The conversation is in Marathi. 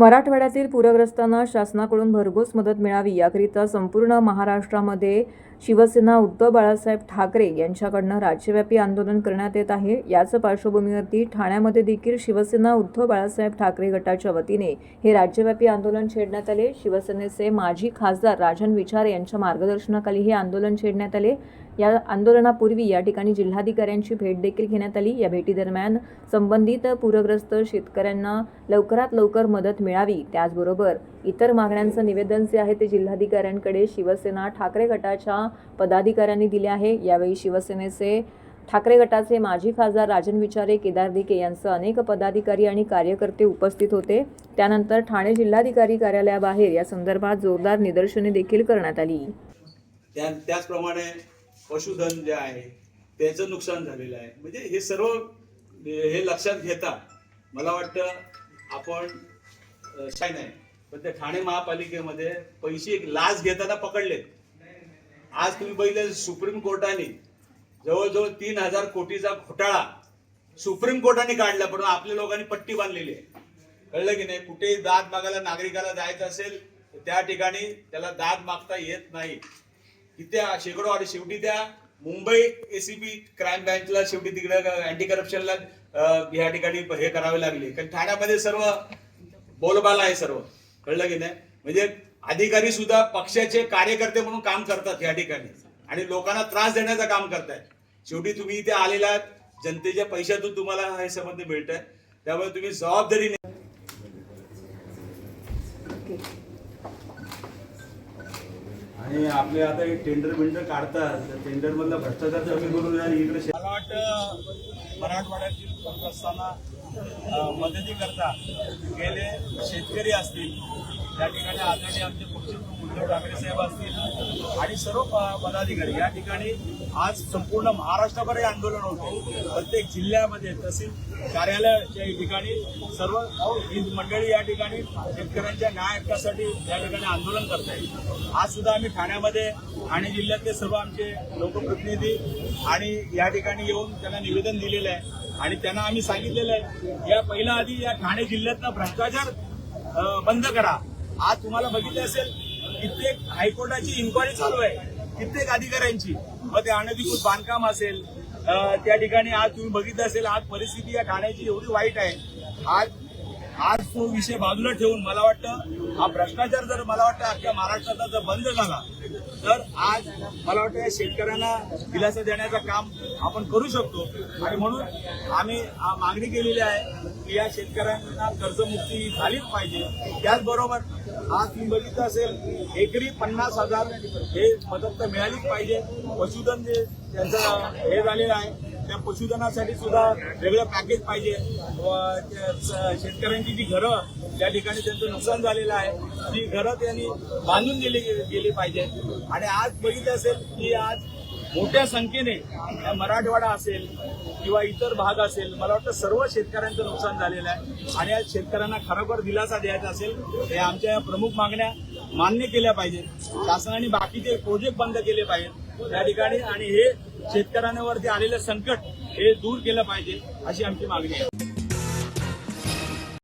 मराठवाड्यातील पूरग्रस्तांना शासनाकडून भरघोस मदत मिळावी याकरिता संपूर्ण महाराष्ट्रामध्ये शिवसेना उद्धव बाळासाहेब ठाकरे यांच्याकडनं राज्यव्यापी आंदोलन करण्यात येत आहे. याच पार्श्वभूमीवरती ठाण्यामध्ये देखील शिवसेना उद्धव बाळासाहेब ठाकरे गटाच्या वतीने हे राज्यव्यापी आंदोलन छेडण्यात आले. शिवसेनेचे माजी खासदार राजन विचार यांच्या मार्गदर्शनाखाली हे आंदोलन छेडण्यात आले. या आंदोलनापूर्वी या ठिकाणी जिल्हाधिकाऱ्यांची भेट देखील घेण्यात आली. या भेटीदरम्यान संबंधित पूरग्रस्त शेतकऱ्यांना लवकरात लवकर मदत मिळावी. त्याचबरोबर इतर मागण्यांचं निवेदन जे आहे ते जिल्हाधिकाऱ्यांकडे शिवसेना ठाकरे गटाच्या पदाधिकाऱ्यांनी दिले आहे. यावेळी शिवसेनेचे ठाकरे गटाचे माजी खासदार राजन विचारे केदार दिके यांसह अनेक पदाधिकारी आणि कार्यकर्ते उपस्थित होते. त्यानंतर ठाणे जिल्हाधिकारी कार्यालयाबाहेर या संदर्भात जोरदार निदर्शने देखील करण्यात आली. त्या त्याचप्रमाणे पशुधन जे आहे त्याचं नुकसान झालेलं आहे. म्हणजे हे सर्व हे लक्षात घेता मला वाटतं आपण अं, काय नाही पण त्या ठाणे महापालिकेमध्ये पैसे एक लाच घेताना पकडलेत. आज तुम्ही बघितलं सुप्रीम कोर्टाने जवळजवळ तीन हजार कोटीचा घोटाळा सुप्रीम कोर्टाने काढला पण आपल्या लोकांनी पट्टी बांधलेली आहे. कळलं की नाही? कुठेही दाद मागायला नागरिकाला जायचं असेल तर त्या ठिकाणी त्याला दाद मागता येत नाही. किती शेकडो आणि शेवटी त्या मुंबई एसीबी क्राईम ब्रँचला शेवटी तिकडे अँटी करप्शनला या ठिकाणी हे करावे लागले. कारण ठाण्यामध्ये सर्व बोलबाला आहे सर्व. कळलं की नाही? म्हणजे अधिकारी सुद्धा पक्षाचे कार्यकर्ते म्हणून काम करतात या ठिकाणी. आणि लोकांना त्रास देण्याचं काम करतायत. शेवटी तुम्ही इथे आलेला जनतेच्या पैशातून तुम्हाला हे संबंध मिळत आहे त्यामुळे तुम्ही जबाबदारीने आणि आपले आता एक टेंडर बिंडर काढतात. त्या टेंडर मधला भ्रष्टाचार कमी करून इकडे मला वाटतं मराठवाड्यातील अ, मदतीकरता गेले शेतकरी असतील. त्या ठिकाणी आदरणीय आमचे पक्षप्रमुख उद्धव ठाकरे साहेब असतील आणि सर्व प- पदाधिकारी. या ठिकाणी आज संपूर्ण महाराष्ट्रभर हे आंदोलन होते. प्रत्येक जिल्ह्यामध्ये तहसील कार्यालयाच्या ठिकाणी सर्व ही मंडळी या ठिकाणी शेतकऱ्यांच्या न्याय हक्कासाठी या ठिकाणी आंदोलन करत आहेत आज सुद्धा आम्ही ठाण्यामध्ये ठाणे जिल्ह्यातले सर्व आमचे लोकप्रतिनिधी आणि या ठिकाणी येऊन त्यांना निवेदन दिलेलं आहे. आणि त्यांना आम्ही सांगितलेलं आहे या पहिल्या आधी या ठाणे जिल्ह्यातला भ्रष्टाचार बंद करा. आज तुम्हाला बघितलं असेल कित्येक हायकोर्टाची इन्क्वायरी चालू आहे. कित्येक अधिकाऱ्यांची. मग ते अनधिकृत बांधकाम असेल त्या ठिकाणी आज तुम्ही बघितलं असेल आज परिस्थिती या ठाण्याची एवढी वाईट आहे. आज आज तो विषय बाजूला ठेवून मला वाटतं हा भ्रष्टाचार जर मला वाटतं अख्ख्या महाराष्ट्राचा जर बंद झाला तर आज मला वाटतं या शेतकऱ्यांना दिलासा देण्याचं काम आपण करू शकतो. आणि म्हणून आम्ही मागणी केलेली आहे की या शेतकऱ्यांना कर्जमुक्ती झालीच पाहिजे. त्याचबरोबर आज तुम्ही बघितलं असेल एकरी पन्नास हजार हे मदत तर मिळालीच पाहिजे. पशुधन जे त्यांचं हे झालेलं आहे त्या पशुधनासाठी सुद्धा वेगळं पॅकेज पाहिजे. व त्या स- शेतकऱ्यांची जी घरं त्या ठिकाणी त्यांचं नुकसान झालेलं आहे ती घरं त्यांनी बांधून गेली गेली पाहिजे. आणि आज बघितलं असेल की आज मोठ्या संख्येने या मराठवाडा असेल किंवा इतर भाग असेल मला वाटतं सर्व शेतकऱ्यांचं नुकसान झालेलं आहे. आणि आज शेतकऱ्यांना खरोखर दिलासा द्यायचा असेल हे आमच्या या प्रमुख मागण्या मान्य केल्या पाहिजेत. शासनाने बाकीचे प्रोजेक्ट बंद केले पाहिजेत. त्या ठिकाणी आणि हे शेतकऱ्यांवरती आलेलं संकट हे दूर केलं पाहिजे अशी आमची मागणी आहे.